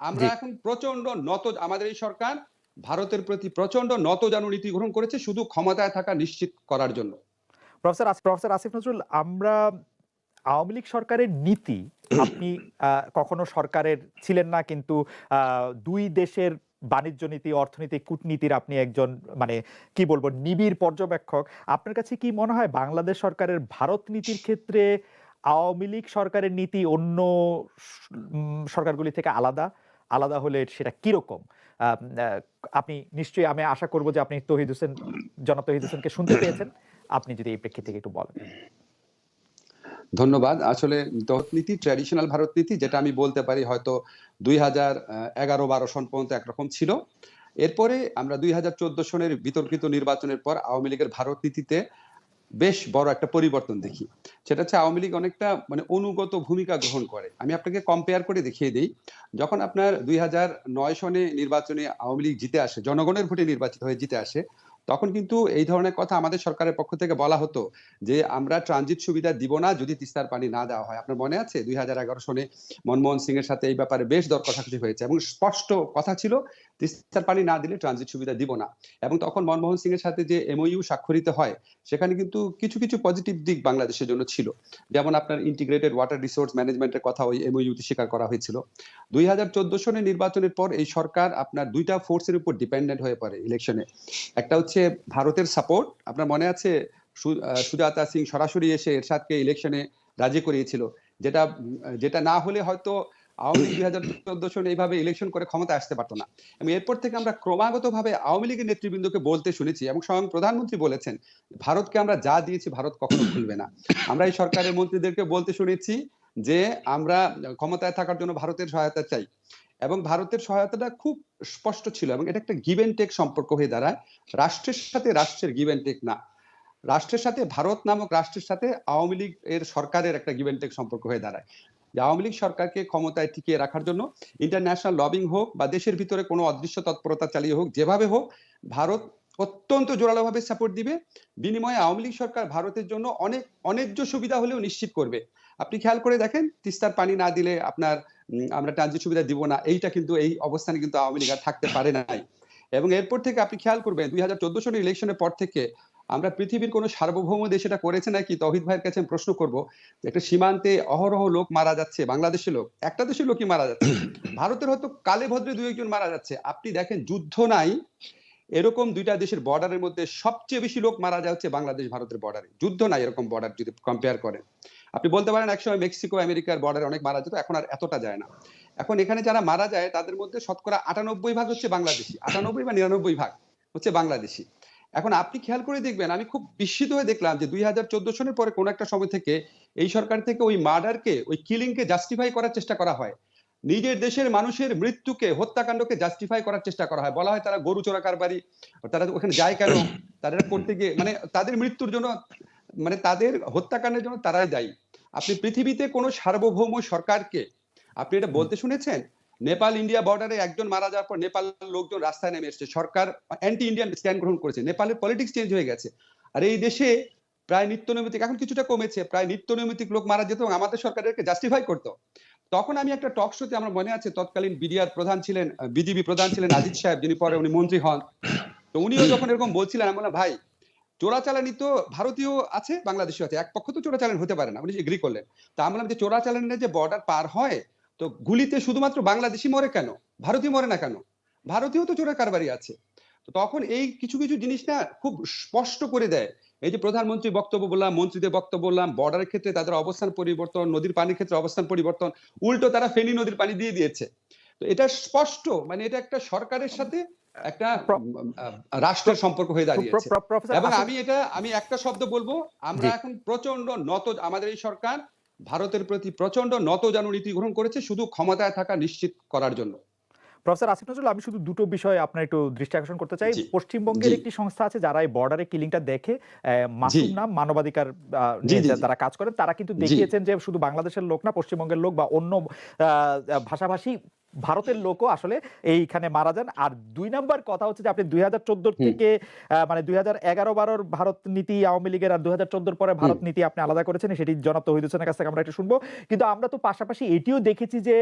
আমরা এখন প্রচণ্ড নত আমাদের এই সরকার ভারতের প্রতি প্রচণ্ড নতজানু নীতি গ্রহণ করেছে শুধু ক্ষমতায় থাকা নিশ্চিত করার জন্য। প্রফেসর আস- প্রফেসর আসিফ নজরুল আমরা আওয়ামী লীগ সরকারের নীতি আপনি কখনো সরকারের ছিলেন না কিন্তু আহ, দুই দেশের বাণিজ্য নীতি অর্থনীতি কূটনীতির আপনি একজন মানে কি বলব নিবিড় পর্যবেক্ষক। আপনার কাছে কি মনে হয় বাংলাদেশ সরকারের ভারত নীতির ক্ষেত্রে আওয়ামী লীগ সরকারের নীতি অন্য সরকারগুলি থেকে আলাদা। আলাদা হলে সেটা কীরকম? আপনি নিশ্চয়ই আমি আশা করব যে আপনি তহিদ হোসেন, জনাব তহিদ হোসেনকে শুনতে পেয়েছেন। আপনি যদি এই প্রেক্ষিত একটু বলেন। ধন্যবাদ। আসলে নীতি ট্র্যাডিশনাল ভারত নীতি, যেটা আমি বলতে পারি হয়তো দুই হাজার এগারো বারো সন পর্যন্ত একরকম ছিল। এরপরে আমরা দুই হাজার চোদ্দ সনের বিতর্কিত নির্বাচনের পর আওয়ামী লীগের ভারত নীতিতে বেশ বড় একটা পরিবর্তন দেখি। সেটা হচ্ছে আওয়ামী লীগ অনেকটা মানে অনুগত ভূমিকা গ্রহণ করে। আমি আপনাকে কম্পেয়ার করে দেখিয়ে দিই। যখন আপনার দুই হাজার নয় সনে নির্বাচনে আওয়ামী লীগ জিতে আসে, জনগণের ভোটে নির্বাচিত হয়ে জিতে আসে, তখন কিন্তু এই ধরনের কথা আমাদের সরকারের পক্ষ থেকে বলা হতো যে, আমরা ট্রানজিট সুবিধা দিব না যদি তিস্তার পানি না দেওয়া হয়। আপনার মনে আছে? দুই হাজার এগারো সনে মনমোহন সিং এর সাথে এই ব্যাপারে বেশ দর কষাকষি হয়েছে এবং স্পষ্ট কথা ছিল তিস্তার পানি না দিলে ট্রানজিট সুবিধা দিব না। এবং তখন মনমোহন সিং এর সাথে যে এমওইউ স্বাক্ষরিত হয়, সেখানে কিন্তু কিছু কিছু পজিটিভ দিক বাংলাদেশের জন্য ছিল। যেমন আপনার ইন্টিগ্রেটেড ওয়াটার রিসোর্স ম্যানেজমেন্টের কথা ওই এমওইউতে স্বীকার করা হয়েছিল। দুই হাজার চোদ্দ সনের নির্বাচনের পর এই সরকার আপনার দুইটা ফোর্সের উপর ডিপেন্ডেন্ট হয়ে পড়ে ইলেকশনে একটা হচ্ছে ভারতের সাপোর্ট আপনার মনে আছে? সুজাতা সিং সরাসরি এসে এরশাদকে ইলেকশনে রাজি করিয়েছিল। যেটা যেটা না হলে হয়তো আওয়ামী দুই হাজার চোদ্দ সনে এইভাবে ইলেকশন করে ক্ষমতা আসতে পারতো না। এবং এরপর থেকে আমরা ক্রমাগত ভাবে আওয়ামী লীগের নেতৃবৃন্দকে বলতে শুনেছি এবং স্বয়ং প্রধানমন্ত্রী বলেছেন, ভারতকে আমরা যা দিয়েছি, ভারত কখনো ভুলবে না। আমরা এই সরকারের মন্ত্রীদেরকে বলতে শুনেছি যে, আমরা ক্ষমতায় থাকার জন্য ভারতের সহায়তা চাই। এবং ভারতের সহায়তাটা খুব স্পষ্ট ছিল এবং এটা একটা গিভ এন্ড টেক সম্পর্ক হয়ে দাঁড়ায়। রাষ্ট্রের সাথে রাষ্ট্রের গিভ এন্ড টেক না। রাষ্ট্রের সাথে ভারত নামক রাষ্ট্রের সাথে আওয়ামী লীগ এর সরকারের একটা গিভ এন্ড টেক সম্পর্ক হয়ে দাঁড়ায়। আওয়ামী লীগ সরকারকে ক্ষমতায় টিকিয়ে রাখার জন্য ইন্টারন্যাশনাল লবিং হোক বা দেশের ভিতরে কোনো অদৃশ্য তৎপরতা চালিয়ে হোক, যেভাবে হোক, ভারত অত্যন্ত জোরালোভাবে সাপোর্ট দিবে। বিনিময়ে আওয়ামী লীগ সরকার ভারতের জন্য অনেক অন্যায্য সুবিধা হলেও নিশ্চিত করবে। আপনি খেয়াল করে দেখেন, তিস্তার পানি না দিলে আপনার আমরা ট্রানজিট সুবিধা দিব না। এইটা কিন্তু, এই অবস্থানে কিন্তু আওয়ামী লীগ আর থাকতে পারে নাই। এবং এরপর থেকে আপনি খেয়াল করবেন, দুই হাজার চোদ্দ সনের ইলেকশনের পর থেকে আমরা পৃথিবীর কোনো সার্বভৌম দেশ এটা করেছে নাকি? তহিদ ভাইয়ের কাছে আমি প্রশ্ন করব একটা সীমান্তে অহরহ লোক মারা যাচ্ছে বাংলাদেশের লোক একটা দেশের লোকই মারা যাচ্ছে। ভারতের হয়তো কালে ভদ্রে দুই একজন মারা যাচ্ছে। আপনি দেখেন যুদ্ধ নাই এরকম দুইটা দেশের বর্ডারের মধ্যে সবচেয়ে বেশি লোক মারা যাচ্ছে বাংলাদেশ ভারতের বর্ডারে যুদ্ধ নাই এরকম বর্ডার যদি কম্পেয়ার করেন। আপনি বলতে পারেন একসময় মেক্সিকো আমেরিকার বর্ডারে অনেক মারা যেত এখন আর এতটা যায় না। এখন এখানে যারা মারা যায় তাদের মধ্যে শতকরা আটানব্বই ভাগ হচ্ছে বাংলাদেশি আটানব্বই বা নিরানব্বই ভাগ হচ্ছে বাংলাদেশি। এখন আপনি খেয়াল করে দেখবেন, আমি খুব বিস্মিত হয়ে দেখলাম যে দুই হাজার চোদ্দ সনের পরে কোন একটা সময় থেকে এই সরকার থেকে ওই মার্ডারকে, ওই কিলিংকে জাস্টিফাই করার চেষ্টা করা হয়। নিজের দেশের মানুষের মৃত্যুকে, হত্যাকাণ্ডকে জাস্টিফাই করার চেষ্টা করা হয়। বলা হয় তারা গরু চোরা কারবারি, তারা ওখানে যায় কেন? তারা করতে গিয়ে মানে তাদের মৃত্যুর জন্য মানে তাদের হত্যাকাণ্ডের জন্য তারাই দায়ী। আপনি পৃথিবীতে কোনো সার্বভৌম সরকারকে, আপনি এটা বলতে শুনেছেন? নেপাল ইন্ডিয়া বর্ডারে একজন মারা যাওয়ার পর নেপাল লোকজন রাস্তায় নেমে এসেছে। সরকার অ্যান্টি ইন্ডিয়ান স্ট্যান্ড গ্রহণ করেছে। নেপালের পলিটিক্স চেঞ্জ হয়ে গেছে। আর এই দেশে প্রায় নিত্য নৈমিত্তিক এখন কিছুটা কমেছে, প্রায় নিত্য নৈমিত্তিক লোক মারা যেত এবং আমাদের সরকারকে জাস্টিফাই করতো। তখন আমি একটা টক শোতে আমার মনে আছে, তৎকালীন বিডিআর প্রধান ছিলেন বিজিবি প্রধান ছিলেন আজিজ সাহেব, যিনি পরে উনি মন্ত্রী হন। তো উনিও যখন এরকম বলছিলেন, আমি বললাম, ভাই, চোরাচালানি তো ভারতীয় আছে বাংলাদেশও আছে। এক পক্ষ তো চোরাচালান হতে পারে না। উনি এগ্রি করলেন। তা আমি বললাম যে চোরাচালানের যে বর্ডার পার হয় তো গুলিতে শুধুমাত্র বাংলাদেশি মরে কেন? ভারতীয় মরে না কেন? ভারতীয় তো চোরা কারবারি আছে। তো তখন এই কিছু কিছু জিনিস না খুব স্পষ্ট করে দেয়। এই যে প্রধানমন্ত্রী বক্তব্য বললাম মন্ত্রীদের বক্তব্য বললাম বর্ডারের ক্ষেত্রে তাদের অবস্থান পরিবর্তন নদীর পানির ক্ষেত্রে অবস্থান পরিবর্তন উল্টো তারা ফেনী নদীর পানি দিয়ে দিয়েছে। তো এটা স্পষ্ট মানে এটা একটা সরকারের সাথে একটা রাষ্ট্রের সম্পর্ক হয়ে দাঁড়িয়েছে। এবং আমি এটা আমি একটা শব্দ বলব আমরা এখন প্রচণ্ড নত আমাদের এই সরকার ভারতের প্রতি প্রচণ্ড নত নতজানু নীতি গ্রহণ করেছে শুধু ক্ষমতায় থাকা নিশ্চিত করার জন্য। প্রফেসর আসিফ নজরুল আমি শুধু দুটো বিষয়ে আপনার একটু দৃষ্টি আকর্ষণ করতে চাই। পশ্চিমবঙ্গের একটি সংস্থা আছে যারা এই বর্ডারে কিলিংটা দেখে মাসুম নাম মানবাধিকার। তারা কাজ করেন তারা কিন্তু দেখিয়েছেন যে শুধু বাংলাদেশের লোক না পশ্চিমবঙ্গের লোক বা অন্য আহ, ভাষাভাষী ভারতের লোকও আসলে এইখানে মারা যান। আর দুই নাম্বার কথা হচ্ছে যে আপনি দুই হাজার চোদ্দোর থেকে আহ, মানে দুই হাজার এগারো বারোর ভারত নীতি আওয়ামী লীগের আর দুই হাজার চোদ্দোর পরে ভারত নীতি আপনি আলাদা করেছেন সেটি জনাব তহিদ হোসেনের কাছ থেকে আমরা একটু শুনব। কিন্তু আমরা তো পাশাপাশি এটিও দেখেছি যে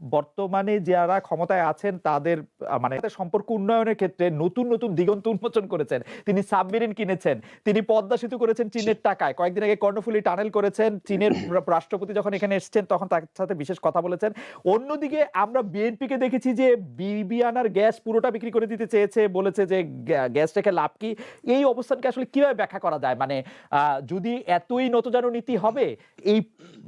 বর্তমানে যারা ক্ষমতায় আছেন তাদের মানে সম্পর্ক উন্নয়নের ক্ষেত্রে নতুন, নতুন দিগন্ত উন্মোচন করেছেন। তিনি সাবমেরিন কিনেছেন। তিনি পদ্মা সেতু করেছেন চীনের টাকায়। কয়েকদিন আগে কর্ণফুলি টানেল করেছেন। চীনের রাষ্ট্রপতি যখন এখানে এসেছেন তখন তার সাথে বিশেষ কথা বলেছেন। অন্যদিকে আমরা বিএনপিকে দেখেছি যে বিবিআনার গ্যাস পুরোটা বিক্রি করে দিতে চেয়েছে। বলেছে যে গ্যাস রেখে লাভ কি? এই অবস্থানকে আসলে কীভাবে ব্যাখ্যা করা যায়? মানে যদি এতই নতজানু নীতি হবে এই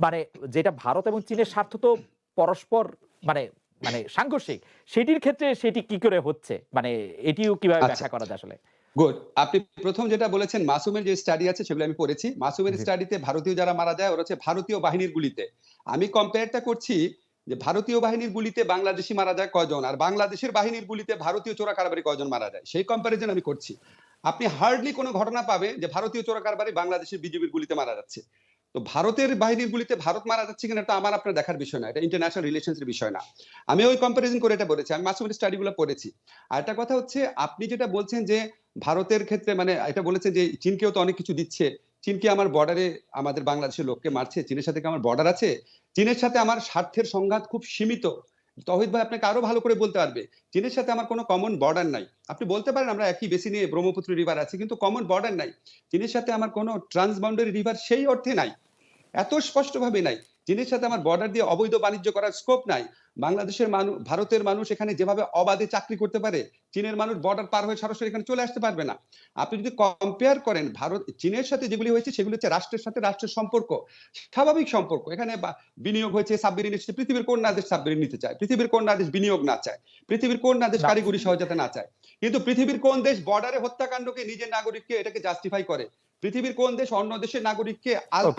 মানে যেটা ভারত এবং চীনের স্বার্থ তো পরস্পর মানে মানে সাংঘর্ষিক। সেটির ক্ষেত্রে সেটি কি করে হচ্ছে? মানে এটিও কীভাবে আচ্ছা। ব্যাখ্যা করা যায় আসলে? গুড। আপনি ১ম যেটা বলেছেন মাসুমের যে স্টাডি আছে সেগুলো আমি পড়েছি। মাসুমের স্টাডিতে ভারতীয় যারা মারা যায় ওরা হচ্ছে ভারতীয় বাহিনীর গুলিতে। আমি কম্পেয়ারটা করছি যে ভারতীয় বাহিনীর গুলিতে বাংলাদেশী মারা যায় কয়জন আর বাংলাদেশের বাহিনীর গুলিতে ভারতীয় চোরা কারবারি কয়জন মারা যায়। সেই কম্পারিজন আমি করছি। আপনি হার্ডলি কোনো ঘটনা পাবে যে ভারতীয় চোরা কারবারি বাংলাদেশের বিজেপির গুলিতে মারা যাচ্ছে। তো ভারতের বাহিনীর গুলিতে ভারত মারা যাচ্ছে কিনা এটা আমার আপনার দেখার বিষয় না। এটা ইন্টারন্যাশনাল রিলেশনস এর বিষয় না। আমি ওই কম্পারিজন করে এটা বলেছি। আমি মাসুমের স্টাডিগুলো পড়েছি। আর একটা কথা হচ্ছে, আপনি যেটা বলছেন যে ভারতের ক্ষেত্রে মানে এটা বলেছেন যে চীনকেও তো অনেক কিছু দিচ্ছে। চীনকে আমার বর্ডারে আমাদের বাংলাদেশের লোককে মারছে? চীনের সাথে কি আমার বর্ডার আছে? চীনের সাথে আমার স্বার্থের সংঘাত খুব সীমিত। তৌহিদ ভাই আপনাকে আরও ভালো করে বলতে পারবে। চীনের সাথে আমার কোনো কমন বর্ডার নাই। আপনি বলতে পারেন আমরা একই বেশি নিয়ে ব্রহ্মপুত্র রিভার আছে, কিন্তু কমন বর্ডার নাই। চীনের সাথে আমার কোনো ট্রান্সবাউন্ডারি রিভার সেই অর্থে নাই। এত স্পষ্টভাবে নাই। চীনের সাথে আমার বর্ডার দিয়ে অবৈধ বাণিজ্য করার স্কোপ নাই। বাংলাদেশের মানু ভারতের মানুষ এখানে যেভাবে অবাধে চাকরি করতে পারে, চীনের মানুষ বর্ডার পার হয়ে সরাসরি এখানে চলে আসতে পারবে না। আপনি যদি কম্পেয়ার করেন ভারত চীনের সাথে যেগুলি হয়েছে সেগুলি হচ্ছে রাষ্ট্রের সাথে রাষ্ট্রের সম্পর্ক। স্বাভাবিক সম্পর্ক। এখানে বিনিয়োগ হয়েছে সাবমেরিন এসেছে। পৃথিবীর কোন না দেশ সাবমেরিন নিতে চায়? পৃথিবীর কোন না দেশ বিনিয়োগ না চায়? পৃথিবীর কোন না দেশ। কারিগরি সহায়তা না চায়? কিন্তু পৃথিবীর কোন দেশ বর্ডারে হত্যাকাণ্ডকে নিজের নাগরিককে এটাকে জাস্টিফাই করে? পৃথিবীর কোন দেশ অন্য দেশের নাগরিককে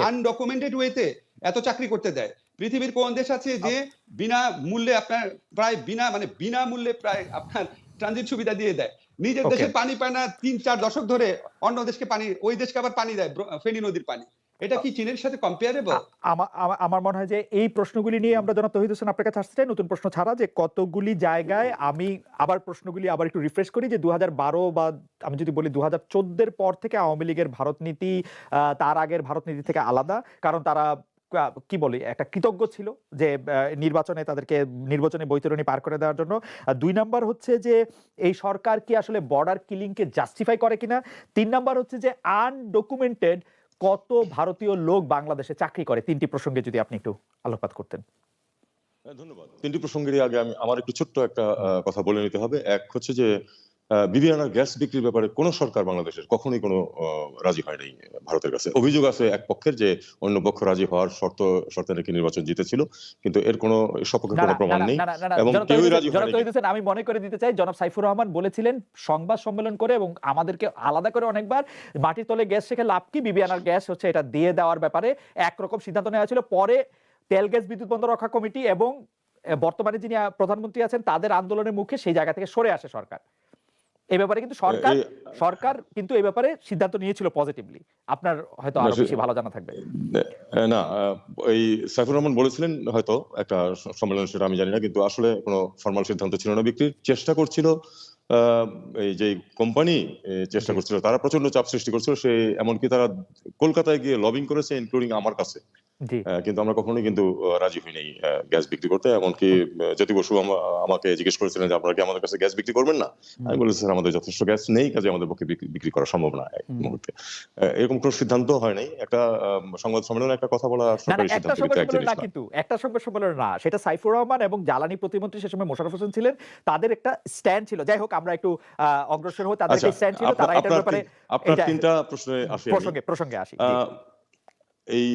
আনডকুমেন্টেড ওয়েতে এত চাকরি করতে দেয়? পৃথিবীর কোন দেশ আছে যে বিনা মূল্যে আপনার প্রায় বিনা মানে বিনা মূল্যে প্রায় আপনার ট্রানজিট সুবিধা দিয়ে দেয়। নিজের দেশে দেশের পানি পায় না ৩-৪ দশক ধরে অন্য দেশকে পানি ওই দেশকে আবার পানি দেয় ফেনী নদীর পানি। এটা কি চীনের সাথে কম্পেয়ারেবল? আমার মনে হয় যে এই প্রশ্নগুলি নিয়ে আমরা জনাব তৌহিদ হোসেন আপনার কাছে আসতে চাই, নতুন প্রশ্ন ছাড়া যে কতগুলি জায়গায় আমি আবার প্রশ্নগুলি আবার একটু রিফ্রেশ করি যে ২০১২ বা আমি যদি বলি ২০১৪ এর পর থেকে আওয়ামী লীগের ভারত নীতি তার আগের ভারত নীতি থেকে আলাদা। কারণ তারা কি বলি, একটা কৃতজ্ঞ ছিল যে নির্বাচনে তাদেরকে নির্বাচনে বৈতরণী পার করে দেওয়ার জন্য। দুই ২ নাম্বার হচ্ছে যে, এই সরকার কি আসলে বর্ডার কিলিংকে জাস্টিফাই করে কিনা? তিন নাম্বার হচ্ছে যে আনডকুমেন্টেড কত ভারতীয় লোক বাংলাদেশে চাকরি করে? তিনটি প্রসঙ্গে যদি আপনি একটু আলোকপাত করতেন। হ্যাঁ, ধন্যবাদ। ৩ টি প্রসঙ্গেরই আগে আমি আমার একটু ছোট্ট একটা কথা বলে নিতে হবে। এক হচ্ছে যে আ বিবিআনার গ্যাস বিক্রির ব্যাপারে কোন সরকার বাংলাদেশের কখনোই কোনো রাজি হয় নাই ভারতের কাছে। অভিযোগ আছে এক পক্ষের যে অন্য পক্ষ রাজি হওয়ার শর্ত শর্তে নাকি নির্বাচন জিতেছিল। কিন্তু এর কোনো সপক্ষে কোনো প্রমাণ নেই এবং কেউই রাজি হয়নি। আমি মনে করে দিতে চাই জনাব সাইফুর রহমান বলেছিলেন সংবাদ সম্মেলন করে এবং আমাদেরকে আলাদা করে অনেকবার মাটির তলে গ্যাস রেখে লাভ কি? বিবিআনার গ্যাস হচ্ছে এটা দিয়ে দেওয়ার ব্যাপারে একরকম সিদ্ধান্ত নেওয়া হয়েছিল। পরে তেল গ্যাস বিদ্যুৎ বন্ধ রক্ষা কমিটি এবং বর্তমানে যিনি প্রধানমন্ত্রী আছেন তাদের আন্দোলনের মুখে সেই জায়গা থেকে সরে আসে সরকার। এ ব্যাপারে কিন্তু সরকার সরকার কিন্তু এই ব্যাপারে সিদ্ধান্ত নিয়েছিল পজিটিভলি। আপনার হয়তো আরও বেশি ভালো জানা থাকবে। না এই সাইফুর রহমান বলেছিলেন হয়তো একটা সম্মেলন সেটা আমি জানি না। কিন্তু আসলে কোনো ফরমাল সিদ্ধান্ত ছিল না বিক্রির। চেষ্টা করছিল এই যে কোম্পানি চেষ্টা করছিল তারা প্রচণ্ড চাপ সৃষ্টি করছিল। সে এমনকি তারা কলকাতায় গিয়ে লবিং করেছে ইনক্লুডিং আমার কাছে। জি। কিন্তু আমরা কখনোই কিন্তু রাজি হই নাই গ্যাস বিক্রি করতে। এমনকি জ্যোতি বসু আমাকে জিজ্ঞেস করেছিলেন যে, "আপনারা কি আমাদের কাছে গ্যাস বিক্রি করবেন না?" আমি বলেছি, "স্যার আমাদের যথেষ্ট গ্যাস নেই, কাজেই আমাদের পক্ষে বিক্রি করা সম্ভব না এই মুহূর্তে।" এরকম কোনো সিদ্ধান্ত হয় নাই। একটা সংবাদ সম্মেলনে একটা কথা বলা কিন্তু এক সম্মেলন জিনিস না না। কিন্তু। একটা সংবাদ সম্মেলন না। সেটা সাইফুর রহমান এবং জ্বালানি প্রতিমন্ত্রী সে সময় মোশাররফ হোসেন ছিলেন। তাদের একটা স্ট্যান্ড ছিল। যাই হোক আমরা একটু অগ্রসর হই। তাদের আচ্ছা, স্ট্যান্ড ছিল। তারা এটার ব্যাপারে আপনার এটা ৩ টা প্রশ্নে আসি প্রসঙ্গে প্রসঙ্গে আসি। এই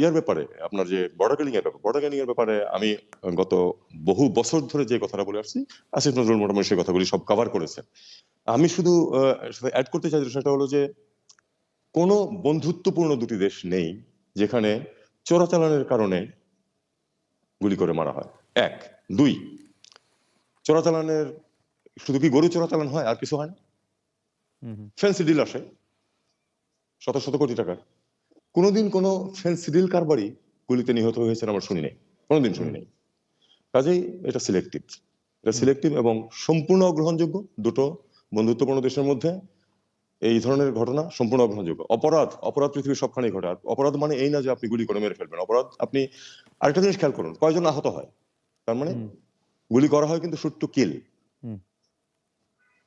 ইয়ার ব্যাপারে আপনার যে বর্ডার কিলিং এর ব্যাপার, বর্ডার কিলিং এর ব্যাপারে আমি গত বহু বছর ধরে যে কথাটা বলে আসছি, আসিফ নজরুল মোটামুটি সেই কথাগুলি সব কভার করেছেন। আমি শুধু অ্যাড করতে চাই সেটা হলো যে কোন বন্ধুত্বপূর্ণ দুটি দেশ নেই যেখানে চোরাচালানের কারণে গুলি করে মারা হয়। ১, ২ চোরাচালানের শুধু কি গরু চোরাচালান হয় আর কিছু হয় না? ফেন্সি ডিল আসে শত, শত কোটি টাকার। কোনদিন কোন ফেন্সি ডিল কারবারি গুলিতে নিহত হয়েছেন আমরা শুনি নাই। কোনদিন শুনি নাই। কাজেই এটা সিলেক্টিভ। এটা সিলেক্টিভ এবং সম্পূর্ণ অগ্রহণযোগ্য। দুটো বন্ধুত্বপূর্ণ দেশের মধ্যে এই ধরনের ঘটনা সম্পূর্ণ অগ্রহণযোগ্য। অপরাধ, অপরাধ পৃথিবীর সবখানেই ঘটে। অপরাধ মানে এই না যে আপনি গুলি করে মেরে ফেলবেন। অপরাধ আপনি আরেকটা জিনিস খেয়াল করুন। কয়জন আহত হয়? তার মানে গুলি করা হয় কিন্তু শুট টু কিল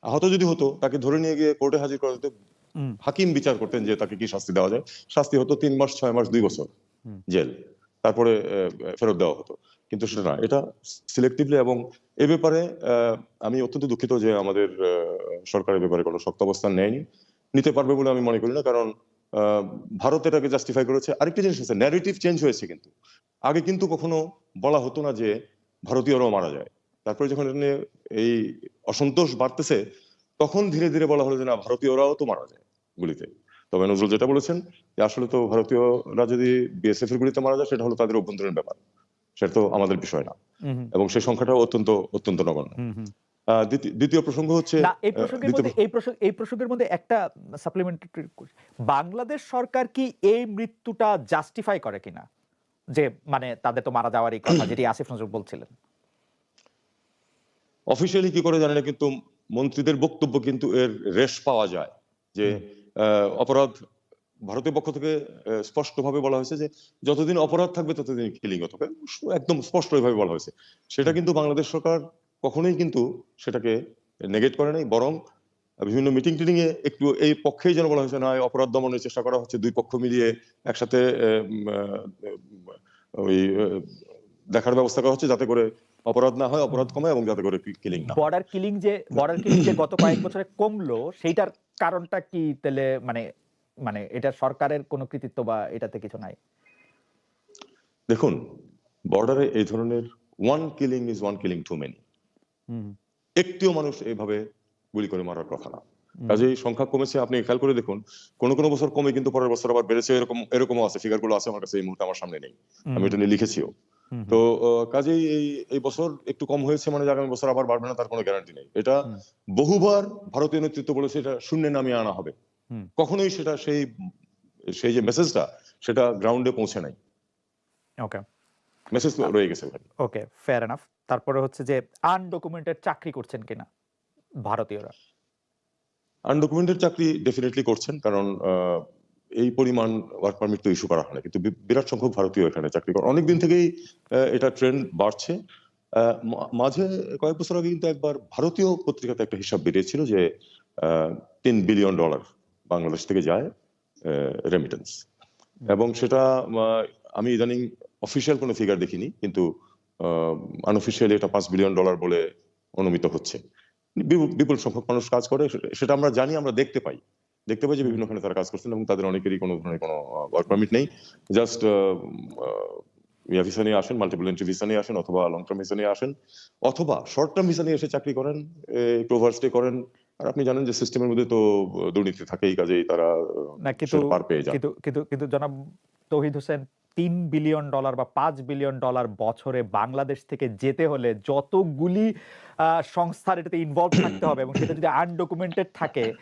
আহত যদি হতো তাকে ধরে নিয়ে গিয়ে কোর্টে হাজির করা হতো। হাকিম বিচার করতেন যে তাকে কি শাস্তি দেওয়া যায়। শাস্তি হতো তিন মাস ছয় মাস দুই বছর জেল। তারপরে ফেরত দেওয়া হতো। কিন্তু সেটা না এটা সিলেক্টিভলি এবং এ ব্যাপারে আমি অত্যন্ত দুঃখিত যে আমাদের সরকারের ব্যাপারে কোনো শক্ত অবস্থান নেয়নি। নিতে পারবে বলে আমি মনে করি না কারণ আহ, ভারত এটাকে জাস্টিফাই করেছে। আরেকটা জিনিস আছে ন্যারেটিভ চেঞ্জ হয়েছে কিন্তু। আগে কিন্তু কখনো বলা হতো না যে ভারতীয়রাও মারা যায়। তারপরে যখন এই অসন্তোষ বাড়তেছে তখন ধীরে ধীরে বলা হলো যে না ভারতীয়রাও তো মারা যায় গুলিতে। তবে নজরুল যেটা বলেছেন যে আসলে তো ভারতীয়রা যদি বিএসএফ এর গুলিতে মারা যায় সেটা হলো তাদের অভ্যন্তরীণ ব্যাপার। সেটা তো আমাদের বিষয় না। এবং সেই সংখ্যাটা অত্যন্ত অত্যন্ত নগণ্য। দ্বিতীয় প্রসঙ্গ হচ্ছে এই প্রসঙ্গের মধ্যে এই প্রসঙ্গ এই প্রসঙ্গের মধ্যে একটা সাপ্লিমেন্টারি বাংলাদেশ সরকার কি এই মৃত্যুটা জাস্টিফাই করে কিনা? যে মানে তাদের তো মারা যাওয়ারই কথা যেটি আসিফ নজরুল বলছিলেন। অফিসিয়ালি কি করে জানি না কিন্তু মন্ত্রীদের বক্তব্য কিন্তু এর রেশ পাওয়া যায় যে অপরাধ ভারতের পক্ষ থেকে স্পষ্টভাবে বলা হয়েছে যে যতদিন অপরাধ থাকবে ততদিন কিলিং হবে। একদম স্পষ্ট ভাবে বলা হয়েছে। সেটা কিন্তু বাংলাদেশ সরকার কখনোই কিন্তু সেটাকে নেগেট করে নাই বরং বিভিন্ন মিটিং টিটিং এ একটু এই পক্ষেই যেন বলা হয়েছে না অপরাধ দমনের চেষ্টা করা হচ্ছে দুই পক্ষ মিলিয়ে একসাথে ওই দেখার ব্যবস্থা করা হচ্ছে যাতে করে অপরাধ না হয় অপরাধ কমে এবং যাতে করে কিলিং না হয়। বর্ডার কিলিং যে বর্ডার কিলিং যে গত কয়েক বছরে কমলো সেইটার কারণটা কি তাহলে মানে মানে এটা সরকারের কোনো কৃতিত্ব বা এটাতে কিছু নাই? দেখুন বর্ডারে এই ধরনের one killing is one killing too many একটিও মানুষ এইভাবে গুলি করে মারার কথা না। কাজেই সংখ্যা কমেছে আপনি খেয়াল করে দেখুন কোন কোন বছর কমে কিন্তু পরের বছর আবার বেড়েছে এরকম এরকমও আছে ফিগারগুলো আছে আমার কাছে এই মুহূর্তে আমার সামনে নেই। আমি এটা নিয়ে লিখেছিও। তো কাজেই এই এই বছর একটু কম হয়েছে মানে আগামী বছর আবার বাড়বে না তার কোনো গ্যারান্টি নেই। এটা বহুবার ভারতীয় নেতৃত্ব বলেছে এটা শূন্যে নামিয়ে আনা হবে। কখনোই সেটা সেই সেই যে মেসেজটা সেটা গ্রাউন্ডে পৌঁছে নাই। ওকে মেসেজ রয়ে গেছে ওকে ফেয়ার এনাফ তারপরে হচ্ছে যে আনডকুমেন্টেড চাকরি করছেন কিনা ভারতীয়রা? আনডকুমেন্টেড চাকরি ডেফিনেটলি করছেন কারণ এই পরিমাণ ওয়ার্ক পারমিট তো ইস্যু করা হয় না। কিন্তু বিরাট সংখ্যক ভারতীয় এখানে চাকরি করে। অনেকদিন থেকেই এটা ট্রেন্ড বাড়ছে। মাঝে কয়েক বছর আগে কিন্তু একবার ভারতীয় পত্রিকাতে একটা হিসাব বেরিয়েছিল যে তিন বিলিয়ন ডলার বাংলাদেশ থেকে যায় রেমিটেন্স এবং সেটা আমি ইদানিং অফিসিয়াল কোনো ফিগার দেখিনি, কিন্তু আনঅফিসিয়ালি এটা পাঁচ বিলিয়ন ডলার বলে অনুমিত হচ্ছে। বিপুল সংখ্যক মানুষ কাজ করে সেটা আমরা জানি, আমরা দেখতে পাই। দেখতে পাই যে বিভিন্নখানে তারা কাজ করছেন এবং তাদের অনেকেরই কোনো ধরনের কোনো ওয়ার্ক পারমিট নেই। জাস্ট ভিসা নিয়ে আসেন মাল্টিপল এন্ট্রি ভিসা নিয়ে আসেন অথবা লং টার্ম ভিসা নিয়ে আসেন অথবা শর্ট টার্ম ভিসা নিয়ে এসে চাকরি করেন একটু ওভারস্টে করেন। আর আপনি জানেন যে সিস্টেমের মধ্যে তো দুর্নীতি থাকেই কাজেই তারা পার পেয়ে যান। কিন্তু কিন্তু কিন্তু জনাব তৌহিদ হোসেন তিন বিলিয়ন ডলার বা পাঁচ বিলিয়ন ডলার বছরে বাংলাদেশ থেকে যেতে হলে যতগুলি সংস্থার এটাতে ইনভলভ থাকতে হবে এবং সেটা যদি আনডকুমেন্টেড থাকে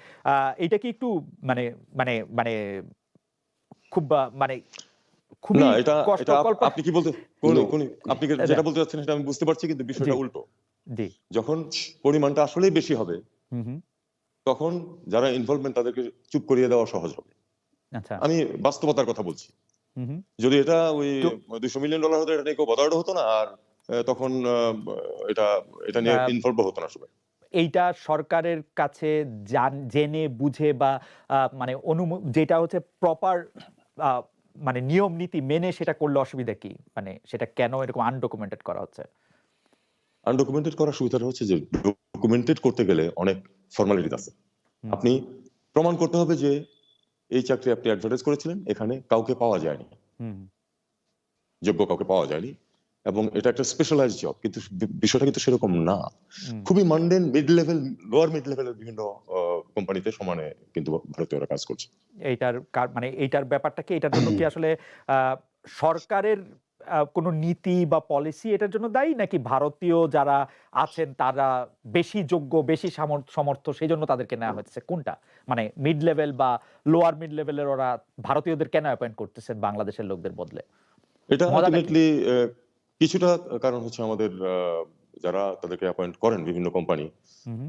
এটা কি একটু মানে মানে মানে খুব মানে খুবই আপনি কি বলতে আপনি যেটা বলতে চাচ্ছেন সেটা আমি বুঝতে পারছি কিন্তু বিষয়টা। উল্টো। যখন পরিমাণটা আসলেই বেশি হবে তখন যারা ইনভলভমেন্ট তাদেরকে চুপ করিয়ে দেওয়া সহজ হবে। আচ্ছা। আমি বাস্তবতার কথা বলছি। যদি এটা ওই দুশো মিলিয়ন ডলার হতো এটা নিয়ে কেউ বদার্ড হতো না? আর তখন এটা এটা নিয়ে ইনভলভ হতো না সবাই। এইটা সরকারের কাছে জান জেনে বুঝে বা মানে অনু যেটা হচ্ছে প্রপার মানে নিয়ম নীতি মেনে সেটা করলে অসুবিধা কি? মানে সেটা কেন এরকম আনডকুমেন্টেড করা হচ্ছে? আনডকুমেন্টেড করার সুবিধাটা হচ্ছে যে ডকুমেন্টেড করতে গেলে অনেক ফর্মালিটি আছে। আপনি প্রমাণ করতে হবে যে এই চাকরি আপনি অ্যাডভার্টাইজ করেছিলেন এখানে কাউকে পাওয়া যায়নি। যোগ্য কাউকে পাওয়া যায়নি। এবং এটা একটা স্পেশালাইজ জব কিন্তু বিষয়টা কিন্তু সেরকম না। খুবই mundane mid level lower mid লেভেলের বিভিন্ন কোম্পানিতে সমানে কিন্তু ভারতীয়রা কাজ করছে। এইটার মানে এইটার ব্যাপারটা কি এটার জন্য কি আসলে আহ, সরকারের কোনো নীতি বা পলিসি এটার জন্য দায়ী? নাকি ভারতীয় যারা আছেন তারা বেশি যোগ্য বেশি সামর- সমর্থ সেই জন্য তাদেরকে নেওয়া হচ্ছে? কোনটা? মানে মিড লেভেল বা লোয়ার মিড লেভেলের ওরা ভারতীয়দের কেন অ্যাপয়েন্ট করতেছেন বাংলাদেশের লোকদের বদলে? এটা আলটিমেটলি কিছুটা কারণ হচ্ছে আমাদের যারা তাদেরকে অ্যাপয়েন্ট করেন বিভিন্ন কোম্পানি।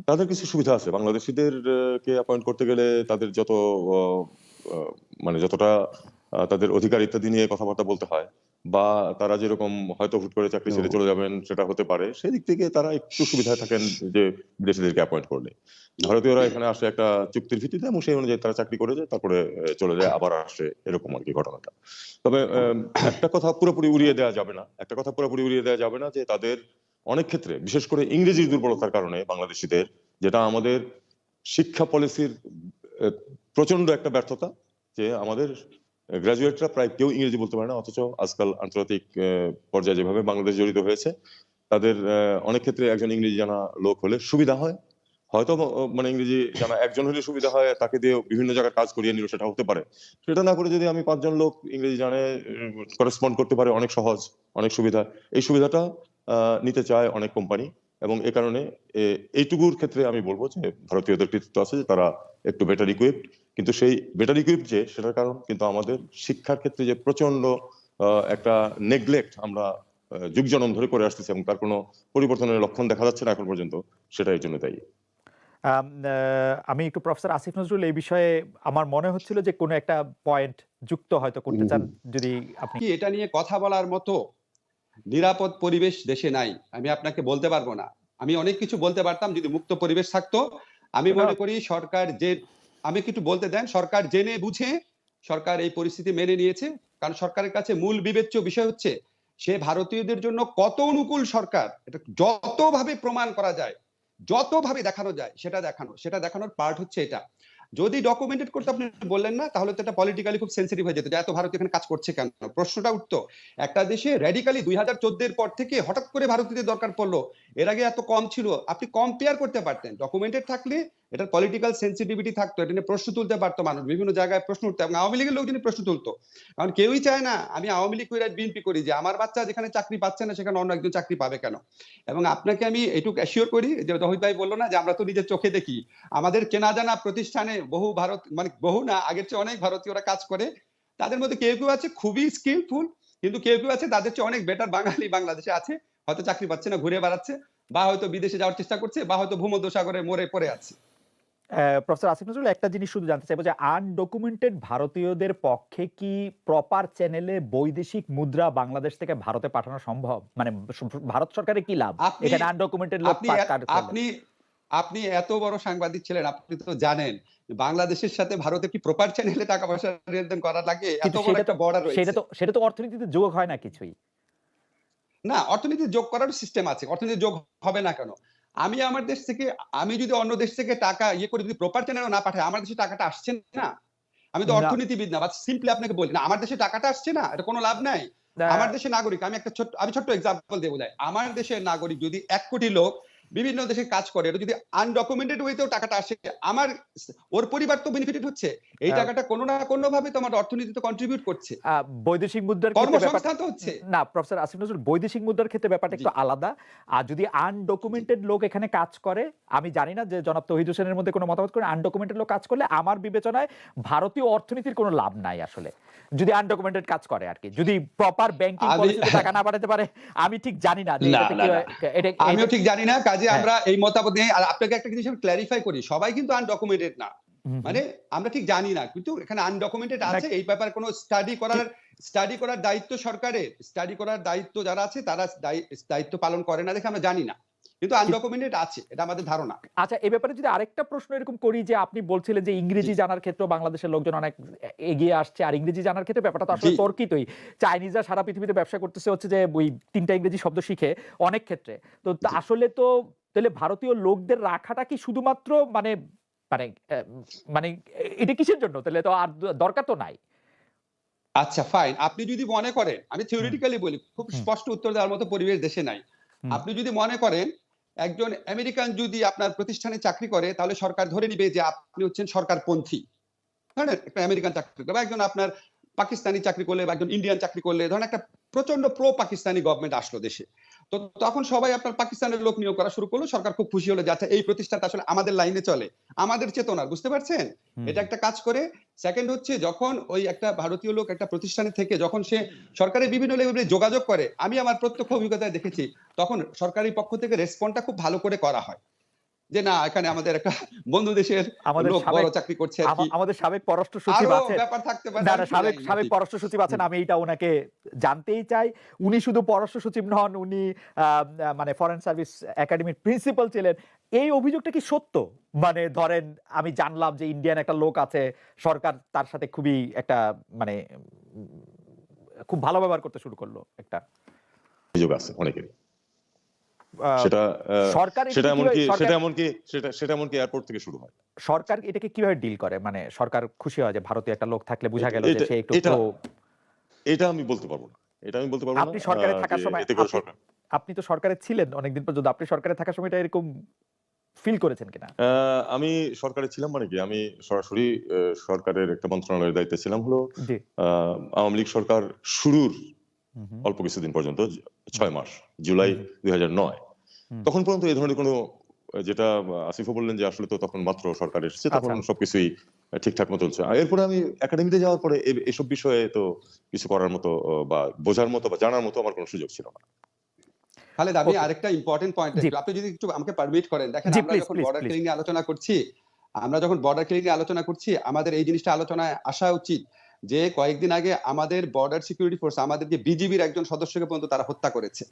তাদের কিছু সুবিধা আছে। বাংলাদেশিদের কে অ্যাপয়েন্ট করতে গেলে তাদের যত মানে যতটা তাদের অধিকার ইত্যাদি নিয়ে কথাবার্তা বলতে হয় বা তারা যেরকম হয়তো হুট করে চাকরি ছেড়ে চলে যাবেন সেটা হতে পারে। সেদিক থেকে তারা একটু সুবিধায় থাকেন যে বিদেশিদেরকে অ্যাপয়েন্ট করলে। ভারতীয়রা এখানে আসে একটা চুক্তির ভিত্তিতে এবং সেই অনুযায়ী তারা চাকরি করে যায় তারপরে চলে যায় আবার আসে এরকম আর কি ঘটনাটা। তবে একটা কথা পুরোপুরি উড়িয়ে দেওয়া যাবে না। একটা কথা পুরোপুরি উড়িয়ে দেওয়া যাবে না যে তাদের অনেক ক্ষেত্রে বিশেষ করে ইংরেজির দুর্বলতার কারণে বাংলাদেশিদের যেটা আমাদের শিক্ষা পলিসির প্রচণ্ড একটা ব্যর্থতা যে আমাদের গ্রাজুয়েটরা প্রায় কেউ ইংরেজি বলতে পারে না, অথচ আজকাল আন্তর্জাতিক পর্যায়ে যেভাবে বাংলাদেশ জড়িত হয়েছে, তাদের অনেক ক্ষেত্রে একজন ইংরেজি জানা লোক হলে সুবিধা হয়। হয়তো মানে ইংরেজি জানা একজন হলে সুবিধা হয়, তাকে দিয়ে বিভিন্ন জায়গায় কাজ করিয়ে নিল সেটা হতে পারে। সেটা না করে যদি আমি পাঁচজন লোক ইংরেজি জানে করেসপন্ড করতে পারে, অনেক সহজ, অনেক সুবিধা। এই সুবিধাটা নিতে চায় অনেক কোম্পানি এবং এ কারণে এইটুকুর ক্ষেত্রে আমি বলব যে ভারতীয়দের কৃতিত্ব আছে যে তারা একটু বেটার ইকুইপড কিন্তু সেই বেটার ইকুইপড যে সেটার কারণ কিন্তু আমাদের শিক্ষার ক্ষেত্রে যে প্রচণ্ড একটা নেগলেক্ট আমরা যুগ জনম ধরে করে আসতেছি এবং তার কোনো পরিবর্তনের লক্ষণ দেখা যাচ্ছে না এখন পর্যন্ত সেটা এর জন্য দায়ী। আমি একটু প্রফেসর আসিফ নজরুল এই বিষয়ে আমার মনে হচ্ছিল যে কোনো একটা পয়েন্ট যুক্ত হয়তো করতে চান যদি আপনি কি এটা নিয়ে কথা বলার মতো নিরাপদ পরিবেশ দেশে নাই আমি আপনাকে বলতে পারব না। আমি অনেক কিছু বলতে পারতাম যদি মুক্ত পরিবেশ থাকতো। আমি মনে করি সরকার যে আমি একটু বলতে দেন, সরকার জেনে বুঝে সরকার এই পরিস্থিতি মেনে নিয়েছে। কারণ সরকারের কাছে মূল বিবেচ্য বিষয় হচ্ছে, সে ভারতীয়দের জন্য কত অনুকূল সরকার, এটা যতভাবে প্রমাণ করা যায়, যতভাবে দেখানো যায়, সেটা দেখানো, সেটা দেখানোর পার্ট হচ্ছে এটা। যদি ডকুমেন্টেড করতে আপনি বললেন না, তাহলে তো এটা পলিটিক্যালি খুব সেন্সিটিভ হয়ে যেত যে এত ভারত এখানে কাজ করছে কেন? প্রশ্নটা উঠতো, একটা দেশে র্যাডিক্যালি দুই হাজার চোদ্দের পর থেকে হঠাৎ করে ভারতীয়দের দরকার পড়ল, এর আগে এত কম ছিল, আপনি কম্পেয়ার করতে পারতেন। ডকুমেন্টেড থাকলে এটার পলিটিক্যাল সেন্সিটিভিটি থাকতো, এটা নিয়ে প্রশ্ন তুলতে পারতো মানুষ, বিভিন্ন জায়গায় প্রশ্ন উঠতো, এবং আওয়ামী লীগের লোকজন প্রশ্ন তুলতো। কারণ কেউই চায় না, আমি আওয়ামী লীগ করে বিএনপি করি যে, আমার বাচ্চা যেখানে চাকরি পাচ্ছে না, সেখানে অন্য একজন চাকরি পাবে কেন? এবং আপনাকে আমি এটুকু অ্যাসিওর করি যে রহিত ভাই বলল না যে, আমরা তো নিজের চোখে দেখি। আমাদের চেনা জানা প্রতিষ্ঠানে বহু ভারত মানে বহু না, আগের চেয়ে অনেক ভারতীয়রা কাজ করে। তাদের মধ্যে কেউ কেউ আছে খুবই স্কিলফুল কিন্তু কেউ কেউ আছে তাদের চেয়ে অনেক বেটার বাঙালি বাংলাদেশে আছে, হয়তো চাকরি পাচ্ছে না, ঘুরে বেড়াচ্ছে, বা হয়তো বিদেশে যাওয়ার চেষ্টা করছে, বা হয়তো ভূমধ্যসাগরে মরে পড়ে আছে। প্রফেসর আসিফ নজরুল একটা জিনিস শুধু জানতে চাইব যে আনডকুমেন্টেড ভারতীয়দের পক্ষে কি প্রপার চ্যানেলে বৈদেশিক মুদ্রা বাংলাদেশ থেকে ভারতে পাঠানো সম্ভব? মানে ভারত সরকারের কি লাভ? এখানে আনডকুমেন্টেড লোক আপনি? আপনি এত বড় সাংবাদিক ছিলেন আপনি তো জানেন বাংলাদেশের সাথে ভারতের কি প্রপার চ্যানেলে টাকা পয়সা লেনদেন করা লাগে? এত বড় একটা বর্ডার সেটা তো সেটা তো অর্থনীতিতে যোগ হয় না কিছুই। না অর্থনীতি যোগ করার সিস্টেম আছে অর্থনীতি যোগ হবে না কেন? আমি আমার দেশ থেকে আমি যদি অন্য দেশ থেকে টাকা ইয়ে করে যদি প্রপার চ্যানেল না পাঠাই আমার দেশে টাকাটা আসছে না। আমি তো অর্থনীতিবিদ না বা সিম্পলি আপনাকে বলি না আমার দেশে টাকাটা আসছে না এটা কোনো লাভ নাই। আমার দেশের নাগরিক আমি একটা ছোট্ট আমি ছোট্ট এক্সাম্পল দেবো আমার দেশের নাগরিক যদি এক কোটি লোক বিভিন্ন দেশে কাজ করে এটা যদি আনডকুমেন্টেড ওয়েতেও টাকাটা আসে আমার ওর পরিবার তো বেনিফিটেড হচ্ছে এই হ্যাঁ। টাকাটা কোনো না কোনো ভাবে তো আমার অর্থনীতিতে কন্ট্রিবিউট করছে। বৈদেশিক মুদ্রার কর্মসংস্থান তো হচ্ছে। না প্রফেসর আসিফ নজরুল বৈদেশিক মুদ্রার ক্ষেত্রে ব্যাপারটা একটু আলাদা। আর যদি আনডকুমেন্টেড লোক এখানে কাজ করে আমি জানি না যে জনাব তহিদ হোসেনের মধ্যে কোনো মতামত করে আনডকুমেন্টেড লোক কাজ করলে আমার বিবেচনায় ভারতীয় অর্থনীতির কোনো লাভ নাই আসলে। যদি আনডকুমেন্টেড কাজ করে আর কি যদি প্রপার ব্যাংকিং পলিসিতে টাকা না পাঠাতে পারে আমি ঠিক জানি না আমিও ঠিক জানি না কাজে হ্যাঁ। আমরা এই মতামত নিয়ে আর আপনাকে একটা জিনিস আমি ক্ল্যারিফাই করি সবাই কিন্তু আনডকুমেন্টেড না। মানে আমরা ঠিক জানি না কিন্তু এখানে আনডকুমেন্টেড আছে এই ব্যাপারে কোনো স্টাডি করার স্টাডি করার দায়িত্ব সরকারের স্টাডি করার দায়িত্ব যারা আছে তারা দায়ি- দায়িত্ব পালন করে না দেখে আমরা জানি না। কিন্তু আনডকুমেন্টেড আছে এটা আমাদের ধারণা। আচ্ছা এই ব্যাপারে যদি আরেকটা প্রশ্ন এরকম করি যে আপনি বলছিলেন যে ইংরেজি জানার ক্ষেত্রে বাংলাদেশের লোকজন অনেক এগিয়ে আসছে আর ইংরেজি জানার ক্ষেত্রে ব্যাপারটা তো আসলে তর্কিতই। চাইনিজরা সারা পৃথিবীতে ব্যবসা করতেছে হচ্ছে যে ওই তিনটা ইংরেজি শব্দ শিখে অনেক ক্ষেত্রে। তো আসলে তো তাহলে ভারতীয় লোকদের রাখাটা কি শুধুমাত্র মানে মানে মানে এটা কিসের জন্য? তাহলে তো আর দরকার তো নাই। আচ্ছা ফাইন আপনি যদি মনে করেন আমি থিওরিটিক্যালি বলি খুব স্পষ্ট উত্তর দেওয়ার মতো পরিবেশ দেশে নাই। আপনি যদি মনে করেন একজন আমেরিকান যদি আপনার প্রতিষ্ঠানে চাকরি করে, তাহলে সরকার ধরে নিবে যে আপনি হচ্ছেন সরকারপন্থী। ধরেন একটা আমেরিকান চাকরি বা একজন আপনার পাকিস্তানি চাকরি করলে বা একজন ইন্ডিয়ান চাকরি করলে, ধরেন একটা প্রচণ্ড প্রো পাকিস্তানি গভর্নমেন্ট আসলো দেশে। তো তখন সবাই আপনার পাকিস্তানের লোক নিয়োগ করা শুরু করল। সরকার খুব খুশি হলো যে আচ্ছা এই প্রতিষ্ঠানটা আসলে আমাদের লাইনে চলে। আমাদের চেতনার বুঝতে পারছেন? এটা একটা কাজ করে। সেকেন্ড হচ্ছে যখন ওই একটা ভারতীয় লোক একটা প্রতিষ্ঠানে থেকে যখন সে সরকারের বিভিন্ন লেভেলে যোগাযোগ করে আমি আমার প্রত্যক্ষ অভিজ্ঞতায় দেখেছি তখন সরকারি পক্ষ থেকে রেসপন্ডটা খুব ভালো করে করা হয়। যে না এখানে আমাদের একটা বন্ধু দেশের লোক সাবেক বড় চাকরি করছে আর কি। আমা- আমাদের সাবেক পররাষ্ট্র সচিব আরও আছে ব্যাপার থাকতে পারে না সাবেক সাবেক। পররাষ্ট্র সচিব আছেন আমি এটা ওনাকে জানতেই চাই। উনি শুধু পররাষ্ট্র সচিব নন উনি আহ, মানে ফরেন সার্ভিস একাডেমির প্রিন্সিপাল ছিলেন। এই অভিযোগটা কি সত্য? মানে ধরেন আমি জানলাম যে ইন্ডিয়ান একটা লোক আছে সরকার তার সাথে খুবই একটা মানে খুব ভালো ব্যবহার করতে শুরু করল একটা। অভিযোগ আছে অনেকেরই। সেটা সরকার সেটা এমনকি সেটা এমনকি সেটা সেটা এমনকি এয়ারপোর্ট থেকে শুরু হয়। সরকার এটাকে কীভাবে ডিল করে? মানে সরকার খুশি হয় যে ভারতীয় একটা লোক থাকলে বোঝা গেল যে সে একটু এটা- আমি বলতে পারব না। এটা আমি বলতে পারব না আপনি সরকারে থাকার সময় আপনি- তো সরকারে ছিলেন অনেকদিন পর্যন্ত। আপনি সরকারে থাকার সময়টা এরকম ফিল করেছেন কিনা? আমি সরকারে ছিলাম মানে কি? আমি সরাসরি সরকারের একটা মন্ত্রণালয়ের দায়িত্বে ছিলাম হলো আওয়ামী লীগ সরকার শুরুর। অল্প কিছুদিন পর্যন্ত ছয় মাস জুলাই। দুই হাজার নয়। তখন পর্যন্ত এই ধরনের কোনো যেটা আসিফও বললেন যে আসলে তো তখন মাত্র সরকার এসেছে তখন আচ্ছা। সবকিছুই ঠিকঠাক মতো চলছে আর এরপরে আমি একাডেমিতে যাওয়ার পরে এসব বিষয়ে তো কিছু করার মতো বা বোঝার মতো বা জানার মতো আমার কোনো সুযোগ ছিল না খালেদ আমি. আরেকটা ইম্পর্টেন্ট পয়েন্ট। আপনি যদি একটু আমাকে পারমিট করেন দেখেন আমরা যখন বর্ডার please. কিলিং নিয়ে আলোচনা করছি আমরা যখন বর্ডার কিলিং নিয়ে আলোচনা করছি আমাদের এই জিনিসটা আলোচনায় আসা উচিত যে কয়েকদিন আগে আমাদের বর্ডার সিকিউরিটি ফোর্স আমাদের যে বিজিবির একজন সদস্যকে পর্যন্ত তারা হত্যা করেছে।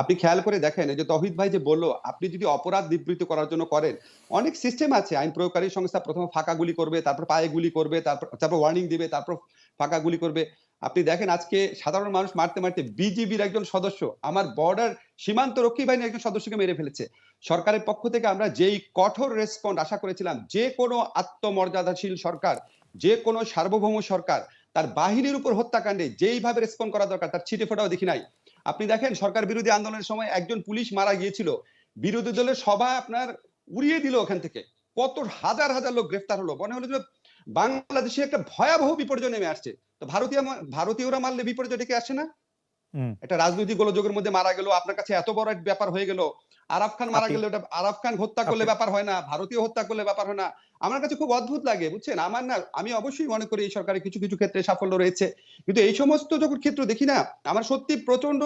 আপনি খেয়াল করে দেখেন যে তহিদ ভাই যে বলল আপনি যদি অপরাধ নিবৃত্ত করার জন্য করেন অনেক সিস্টেম আছে আইন প্রয়োগকারী সংস্থা প্রথমে ফাঁকা গুলি করবে তারপর পায়ে গুলি করবে তারপর তারপর ওয়ার্নিং দিবে তারপর ফাঁকা গুলি করবে। আপনি দেখেন আজকে সাধারণ মানুষ মারতে মারতে বিজিবির একজন সদস্য আমার বর্ডার সীমান্ত রক্ষী বাহিনীর একজন সদস্যকে মেরে ফেলেছে। সরকারের পক্ষ থেকে আমরা যেই কঠোর রেসপন্ড আশা করেছিলাম যে কোনো আত্মমর্যাদাশীল সরকার যে কোনো সার্বভৌম সরকার তার বাহিনীর উপর হত্যাকাণ্ডে যেইভাবে রেসপন্ড করা দরকার, তার ছিটে ফোটাও দেখি নাই। আপনি দেখেন, সরকার বিরোধী আন্দোলনের সময় একজন পুলিশ মারা গিয়েছিল। বিরোধী দলের সভা আপনার উড়িয়ে দিল ওখান থেকে। কত হাজার হাজার লোক গ্রেফতার হলো। মনে হলো যে বাংলাদেশে একটা ভয়াবহ বিপর্যয় নেমে আসছে। তো ভারতীয় ভারতীয়রা মারলে বিপর্যয় ডেকে আসে না? একটা রাজনৈতিক গোলযোগের মধ্যে মারা গেল আপনার কাছে এত বড় একটা ব্যাপার হয়ে গেল আরাফ খান মারা গেল ওটা আরাফ খান হত্যা করলে ব্যাপার হয় না ভারতীয় হত্যা করলে ব্যাপার হয় না। আমার কাছে খুব অদ্ভুত লাগে বুঝছেন? আমার না আমি অবশ্যই মনে করি এই সরকারের কিছু কিছু ক্ষেত্রে সাফল্য রয়েছে। কিন্তু এই সমস্ত যখন ক্ষেত্র দেখি না আমার সত্যি প্রচণ্ড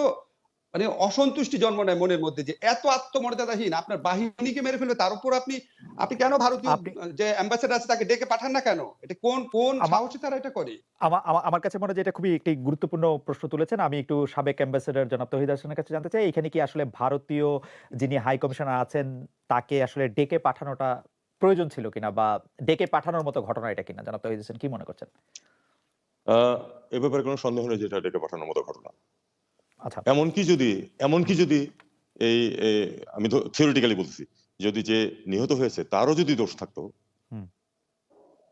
মানে অসন্তুষ্টি জন্ম নেয় মনের মধ্যে যে এত আত্মমর্যাদাহীন আপনার বাহিনীকে মেরে ফেলবে তার উপর আপনি আপনি কেন ভারতীয় যে অ্যাম্বাসেডার আছে তাকে ডেকে পাঠান না কেন? এটা কোন কোন সাহসে তারা এটা করে? আমা- আমা- আমার কাছে মনে হয় যে এটা খুবই একটি গুরুত্বপূর্ণ প্রশ্ন তুলেছেন। আমি একটু সাবেক অ্যাম্বাসেডর জনাব তহিদ হাসানের কাছে জানতে চাই এখানে কি আসলে ভারতীয় যিনি হাই কমিশনার আছেন তাকে আসলে ডেকে পাঠানোটা প্রয়োজন ছিল কিনা বা ডেকে পাঠানোর মতো ঘটনা এটা কিনা? জনাব তহিদ হাসান কি মনে করছেন? আহ, এ ব্যাপারে কোনো সন্দেহ নেই যেটা ডেকে পাঠানোর মতো ঘটনা। আচ্ছা। এমনকি যদি এমনকি যদি এই আমি তো থিওরিটিক্যালি বলছি যদি যে নিহত হয়েছে তারও যদি দোষ থাকতো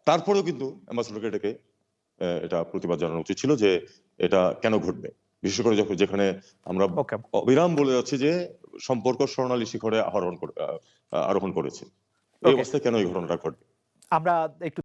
তারপরেও কিন্তু অ্যাম্বাসেডরকে ডেকে এটা প্রতিবাদ জানানো উচিত ছিল যে এটা কেন ঘটবে। বিশেষ করে যখন যেখানে আমরা অবিরাম বলে যাচ্ছি যে সম্পর্ক স্বর্ণালী শিখরে আহরণ আরোহণ করেছে। এই. অবস্থায় কেন এই ঘটনাটা ঘটবে? আমরা একটু